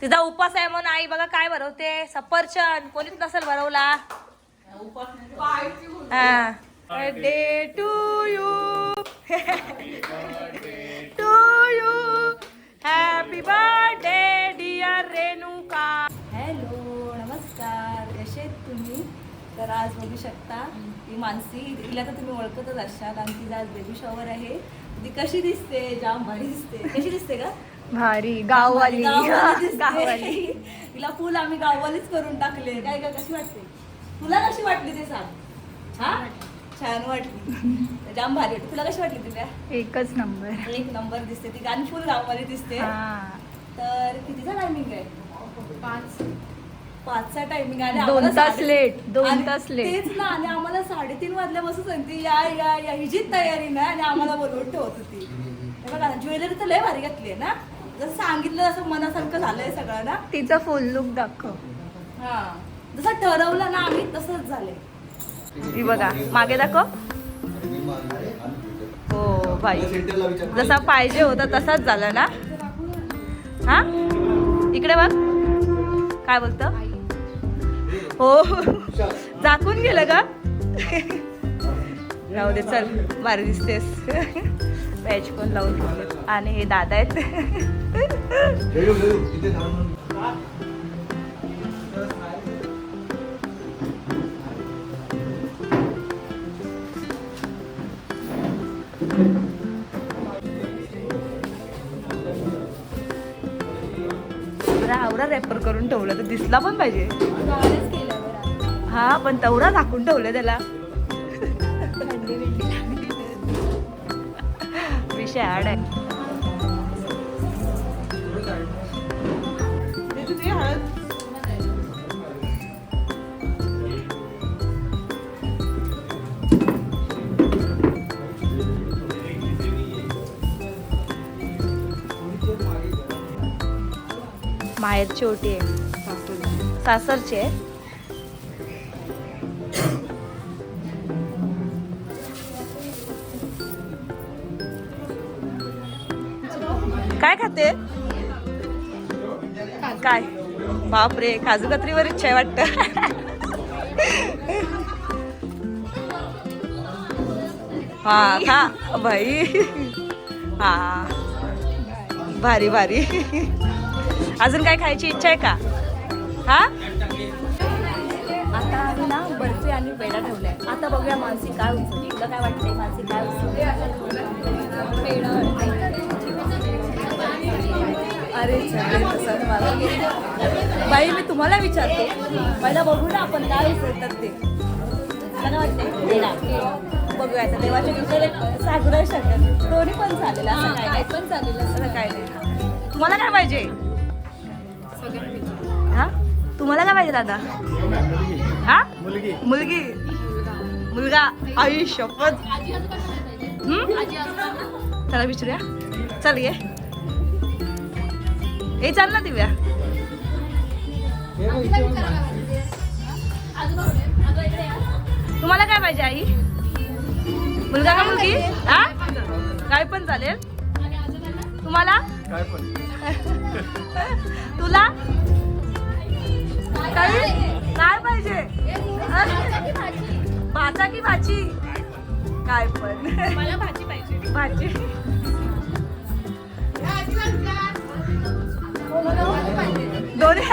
तिचा उपास आहे म्हणून आई बघा काय भरवते. सफरचंद कोणीच नसेल भरवला. Birthday to you to you happy birth तर आज बघू शकता ही मानसी. तिला तर तुम्ही ओळखतच असाल. आणि तिला आज बेबी शॉवर आहे. ती कशी दिसते? जाम भारी दिसते. कशी दिसते का भारी. गाववाली. गाववाली दिसते. गाववाली. तिला फुल आम्ही गाववालीच करून टाकले. काय का कशी वाटते? तुला कशी वाटली ते सांग. हा? छान वाटली. जाम भारी वाटली. तुला कशी वाटली तुला एकच नंबर. एक नंबर दिसते. ती गाणी फुल गाववाली दिसते. तर कितीचा टायमिंग आहे? पाच. पाचचा टायमिंग आणि दोन आम्हाला तास साडे- लेट दोन आणि तास लेट तेच ना आणि आम्हाला साडेतीन वाजल्यापासून सांगते या या या हिचीच तयारी नाही आणि आम्हाला बोलवून ठेवत होती. हे बघा ज्वेलरी तर लय भारी घातली ना. जसं सांगितलं असं मनासारखं झालंय सगळं ना. तिचा फुल लुक दाखव. हा. जसं ठरवलं ना आम्ही तसंच झालंय. ही बघा मागे दाखव. हो भाई जसा पाहिजे होता तसाच झाला ना. हा? इकडे बघ. काय बोलत? हो. झाकून गेलं का? राहू दे चल. भारी दिसतेस. पॅच पण लावून ठेवले आणि हे दादा आहेत. बरं आवरा रॅपर करून ठेवलं तर दिसला पण पाहिजे. हा पण तेवढा झाकून ठेवलं त्याला. विषय आड आहे. माहेरची ओटी आहे. सासरची आहे? काय खाते? काय? बापरे काजू कत्रीवर इच्छा आहे वाटत. हा खा भाई हा. भारी भारी. अजून काय खायची इच्छा आहे का? हा? आता आम्ही ना बर्फी आणि पेढा ठेवलाय. आता बघूया मानसी काय उचलली. तुला काय वाटतंय मानसी काय उचलली. अरे मला. बाई मी तुम्हाला विचारते. पहिला बघू ना आपण काय उचलतात ते. मला बघूया आता देवाच्या दिवसाला सांगू नाही शकत दोन्ही पण चालेल असं काय नाही. पण चालेल असं काय नाही. तुम्हाला काय पाहिजे? हा? तुम्हाला काय पाहिजे दादा? हा? मुलगी. मुलगी. मुलगा. आई शपथ? चला विचारूया. चल ये. ए चाल ना दिव्या. तुम्हाला काय पाहिजे आई? मुलगा का मुलगी? हा? काय पण चालेल? तुम्हाला? तुला? काय पाहिजे? भाचा की भाजी काय पण. मला भाजी पाहिजे. भाजी. दोन्ही.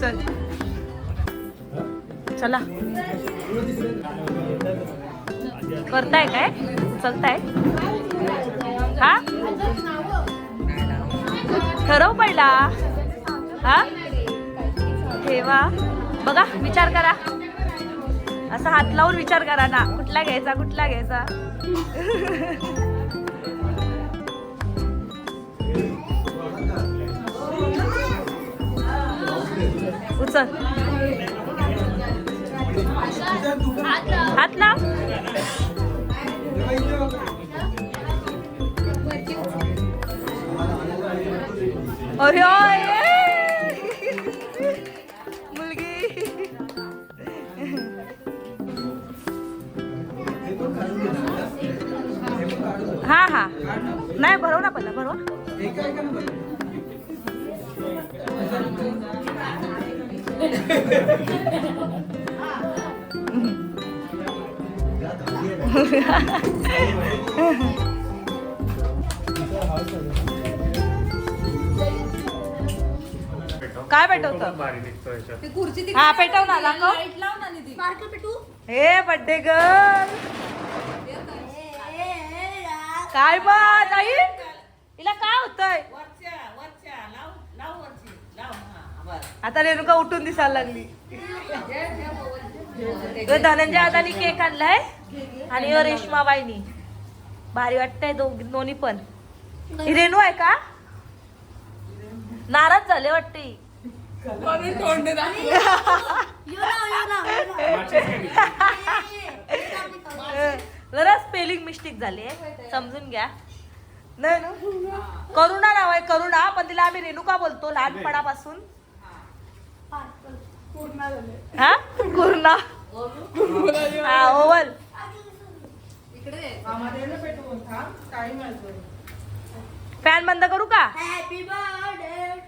चल. चला. करताय काय? चलताय? हा? ठरव पडला हा? ठेवा. बघा विचार करा. असा हात लावून विचार करा ना. कुठला घ्यायचा कुठला घ्यायचा? उचल. हात लाव. अरे नाही भरव ना पहिला भरवा. काय पेटवतं? हा पेटव ना दाखव. हे बड्डे गर्ल काय बात आई तिला काय होतंय? आता रेणुका उठून दिसायला लागली. धनंजय आदानी केक आणलाय आणि रेशमाबाईनी. भारी वाटतंय दोघ दोन्ही पण. ही रेणू आहे का? नाराज झाले वाटते. जरा स्पेलिंग मिस्टेक झाली समजून घ्या. नाही ना? करुणा नाव आहे करुणा पण तिला आम्ही रेणुका बोलतो लहानपणापासून. हा? पूर्णा हा ओवल. फॅन बंद करू का? हॅपी बर्थडे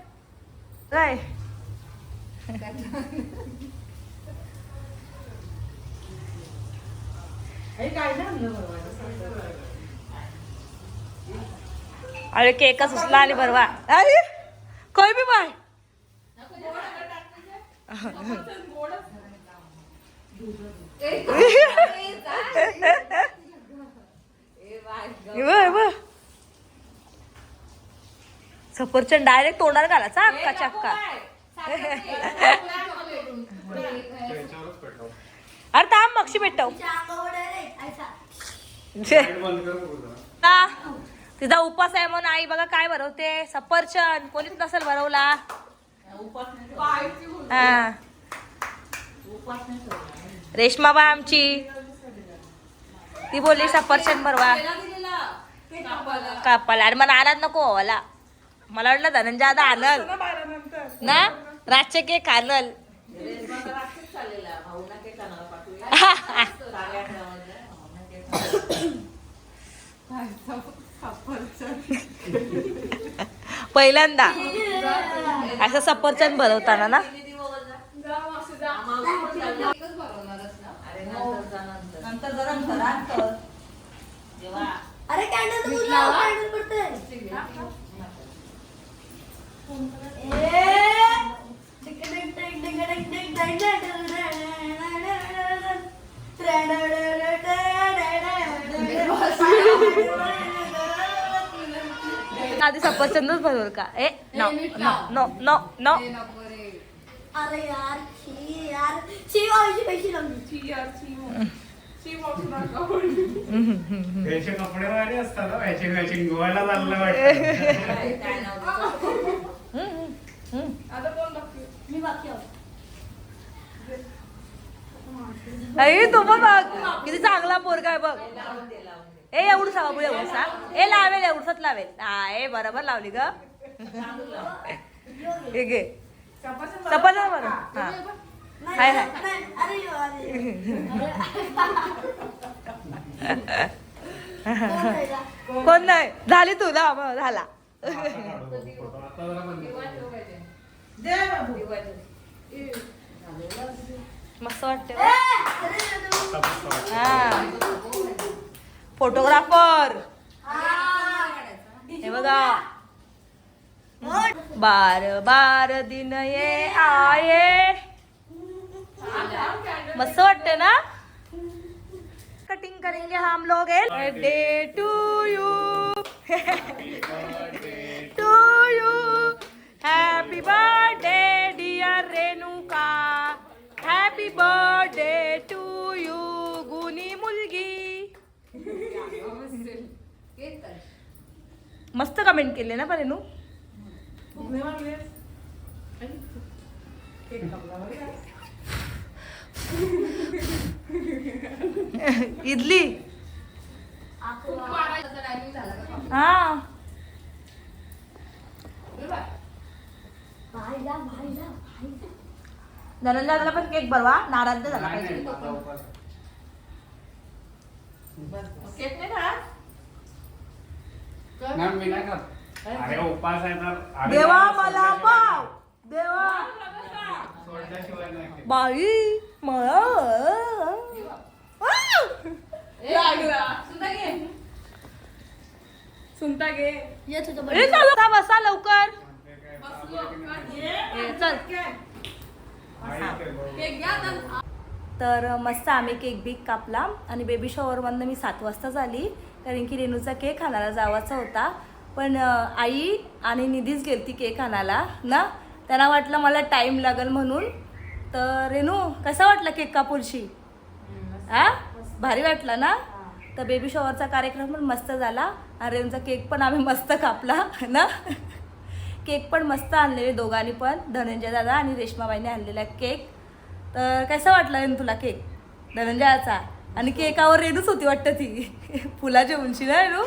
काय अरे केकच उचला आणि भरवा. अरे कोय बी बाय. सफरचंद डायरेक्ट तोंडात घालायचा अक्का. चक्का पेटव अरे थांब मक्षी भेटव. तिचा उपास आहे म्हणून आई बघा काय भरवते. सफरचंद. कोणीच नसेल भरवला. हा. रेशमाबाई आमची. ती बोलली सफरचंद भरवा. कापाला आणि मला आणात नको व्हावाला मला वाटलं धनंजय आता आणल. ना? रातचे केक आणल. पहिल्यांदा. असं सफरचंद भरवताना ना? अरे कॅन्डल भरवल का? ए no no no no no अरे यार छी यार. छी पैसे लावली. याचे कपडे वाले असतात ना मॅचिंग मॅचिंग गोव्याला चाललं वाटतं. मी बाकी आहो. अरे तो बघ किती चांगला पोरगा आहे बघ. ए एवढं सा बाबू एवढं सा ए लावेल एवढंच लावेल. हा ए बरोबर लावली ग. हे घे. सफरचंद बरं. हा. हाय हाय. कोण नाही? झाली तू ना झाला. मस्त वाटते हा. फोटोग्राफर. हे. बघा. बार बार दिन ये आये मस्त वाटते ना? कटिंग करेंगे हम लोग birthday to you to you happy birthday dear Renuka मस्त कमेंट केले ना पण रेणू इडली. हा. धनंजयाला पण केक भरवा. नाराज झाला नाही, पाहिजे. केक नाही खाणार? नाही, मी नाही खात. अरे उपास आहे तर. अरे देवा मला पाव. देवा. नाही. सोडल्याशिवाय नाही खात. बाई मला सुनता घे. ए, चल, बसा, बसा लवकर. ए, चल. माहिती आहे बरोबर. केक घ्या तर तर मस्त आम्ही केक बीक कापला आणि बेबी शॉवरमधनं मी सात वाजता झाली. कारण की रेणूचा केक आणायला जावाचा होता. पण आई आणि निधीच गेलती केक आणायला ना? त्यांना वाटलं मला टाईम लागेल म्हणून. तर रेणू कसा वाटला केक कापूरशी? हा भारी वाटला ना? तर बेबी शॉवरचा कार्यक्रम पण मस्त झाला. आणि रेणूचा केक पण आम्ही मस्त कापला ना? केक पण मस्त आणलेले दोघांनी पण. धनंजय दादा आणि रेश्माबाईने आणलेला केक. तर कसा वाटला रेणू तुला केक? धनंजयाचा? आणि केकावर रेणूच होती वाटतं ती. फुलाच्या उंची ना रेणू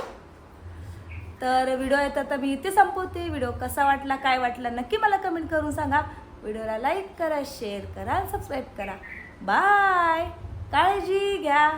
तर व्हिडिओ येतात तर मी इथे संपवते. व्हिडिओ कसा वाटला काय वाटला नक्की मला कमेंट करून सांगा. व्हिडिओला लाईक करा शेअर करा सबस्क्राईब करा. बाय. काळजी घ्या.